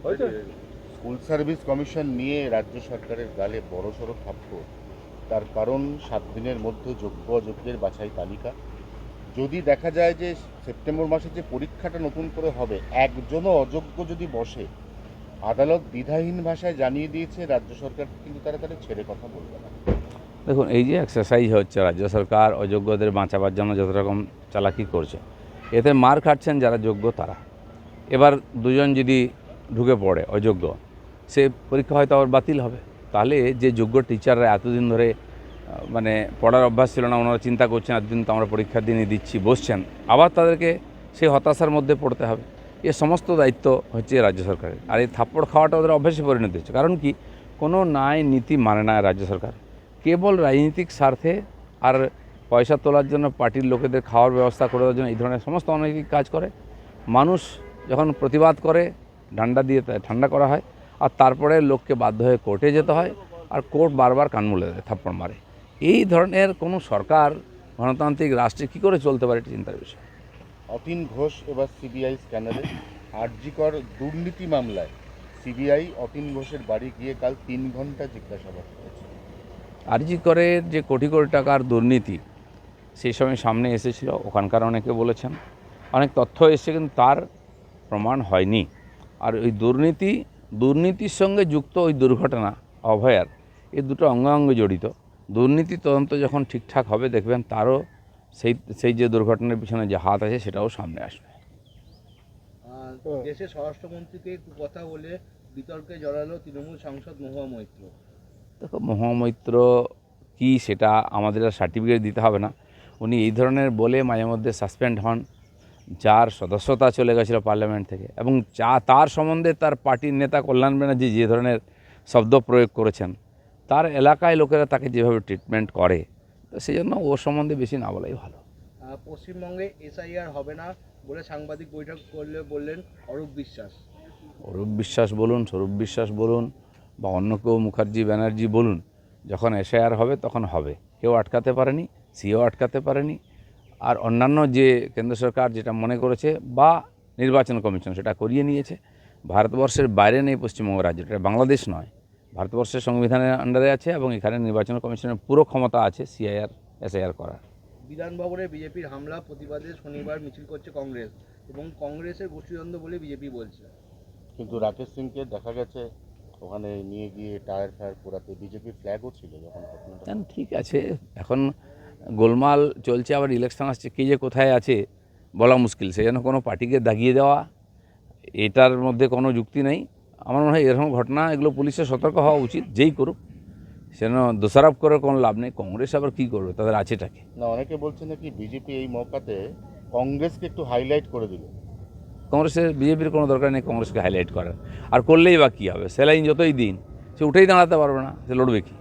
School service commission নিয়ে রাজ্য সরকারের গালে বড়সড় থাপ্পড় তার কারণ সাত দিনের মধ্যে যোগ্য অযোগ্যের বাছাই তালিকা। যদি দেখা যায় যে সেপ্টেম্বর মাসে যে পরীক্ষাটা নতুন করে হবে একজনও অযোগ্য যদি বসে আদালত দ্বিধাহীন ভাষায় জানিয়ে দিয়েছে রাজ্য সরকার কিন্তু তারা তাদের ছেড়ে কথা বলবে না। দেখুন এই যে এক্সারসাইজ হচ্ছে রাজ্য সরকার অযোগ্যদের বাঁচাবার জন্য যত রকম চালাকি করছে এতে মার খাচ্ছেন যারা যোগ্য তারা। এবার দুজন যদি ঢুকে পড়ে, অযোগ্য। সে পরীক্ষা হয়তো আবার বাতিল হবে। তাহলে যে যোগ্য টিচাররা এতদিন ধরে মানে পড়ার অভ্যাস ছিল না, ওনারা চিন্তা করছেন, এতদিন তো আমরা পরীক্ষার দিনই দিচ্ছি, বসছেন। আবার তাদেরকে সেই হতাশার মধ্যে পড়তে হবে। এ সমস্ত দায়িত্ব হচ্ছে রাজ্য সরকারের। আর এই থাপ্পড় খাওয়াটা ওদের অভ্যাসে পরিণত হচ্ছে কারণ কি? কোনো ন্যায় নীতি মানে না রাজ্য সরকার। কেবল রাজনৈতিক স্বার্থে আর পয়সা তোলার জন্য পার্টির লোকেদের খাওয়ার ব্যবস্থা করে দেওয়ার জন্য এই ধরনের সমস্ত অনৈতিক কাজ করে। মানুষ যখন প্রতিবাদ করে ডান্ডা দিয়ে ঠান্ডা করা হয় আর তারপরে লোককে বাধ্য হয়ে কোর্টে যেতে হয় আর কোর্ট বারবার কান মুলে দেয় থাপ্পড় মারে। এই ধরনের কোনো সরকার গণতান্ত্রিক রাষ্ট্রে কী করে চলতে পারে এটি চিন্তার বিষয়। অতীন ঘোষ এবার সিবিআই স্ক্যানারে। আরজিকর দুর্নীতি মামলায় সিবিআই অতীন ঘোষের বাড়ি গিয়ে কাল তিন ঘণ্টা জিজ্ঞাসাবাদ করেছে। আরজি করে যে কোটি কোটি টাকার দুর্নীতি সেই সময় সামনে এসেছিল ওখানকার অনেকে বলেছেন। অনেক তথ্য এসেছে কিন্তু তার প্রমাণ হয়নি। আর ওই দুর্নীতি দুর্নীতির সঙ্গে যুক্ত ওই দুর্ঘটনা অভয়ার এই দুটো অঙ্গাঙ্গে জড়িত। দুর্নীতি তদন্ত যখন ঠিকঠাক হবে দেখবেন তারও সেই সেই যে দুর্ঘটনার পিছনে যে হাত আছে সেটাও সামনে আসবে। দেশের স্বরাষ্ট্রমন্ত্রীকে একটু কথা বলে বিতর্কে জড়ালো তৃণমূল সাংসদ মহুয়া মৈত্র। দেখো মহামৈত্র কি সেটা আমাদের সার্টিফিকেট দিতে হবে না। উনি এই ধরনের বলে মাঝে মধ্যে সাসপেন্ড হন। যার সদস্যতা চলে গেছিল পার্লামেন্ট থেকে এবং যা তার সম্বন্ধে তার পার্টির নেতা কল্যাণ ব্যানার্জি যে ধরনের শব্দ প্রয়োগ করেছেন তার এলাকায় লোকেরা তাকে যেভাবে ট্রিটমেন্ট করে তো সেই জন্য ওর সম্বন্ধে বেশি না বলাই ভালো। পশ্চিমবঙ্গে এসআইআর হবে না বলে সাংবাদিক বৈঠক করলে বললেন অরূপ বিশ্বাস। অরূপ বিশ্বাস বলুন স্বরূপ বিশ্বাস বলুন বা অন্য কেউ মুখার্জি ব্যানার্জি বলুন যখন এসআইআর হবে তখন হবে। কেউ আটকাতে পারেনি সিও আটকাতে পারেনি আর অন্যান্য যে কেন্দ্র সরকার যেটা মনে করেছে বা নির্বাচন কমিশন সেটা করিয়ে নিয়েছে ভারতবর্ষের বাইরে নেই পশ্চিমবঙ্গ রাজ্য। এটা বাংলাদেশ নয়। ভারতবর্ষের সংবিধানের আন্ডারে আছে এবং এখানে নির্বাচন কমিশনের পুরো ক্ষমতা আছে সিআইআর এসআইআর করার। বিধান বিধানভবনে বিজেপির হামলা প্রতিবাদে শনিবার মিছিল করছে কংগ্রেস এবং কংগ্রেসের গোষ্ঠীদ্বন্দ্ব বলে বিজেপি বলছে। কিন্তু রাকেশ সিংকে দেখা গেছে ওখানে নিয়ে গিয়ে টায়ার ফায়ার পোড়াতে বিজেপির ফ্ল্যাগও ছিল যখন ঠিক আছে। এখন গোলমাল চলছে আবার ইলেকশন আসছে কে যে কোথায় আছে বলা মুশকিল। সেই জন্য কোনো পার্টিকে দাগিয়ে দেওয়া এটার মধ্যে কোনো যুক্তি নেই। আমার মনে হয় এরকম ঘটনা এগুলো পুলিশের সতর্ক হওয়া উচিত যেই করুক। সেজন্য দোষারোপ করে কোনো লাভ নেই। কংগ্রেস আবার কী করবে? তাদের আছেটাকে। না অনেকে বলছে নাকি বিজেপি এই মৌকাতে কংগ্রেসকে একটু হাইলাইট করে দিল। কংগ্রেসের বিজেপির কোনো দরকার নেই কংগ্রেসকে হাইলাইট করার। আর করলেই বা কী হবে? স্যালাইন যতই দিন সে উঠেই দাঁড়াতে পারবে না সে লড়বে কি?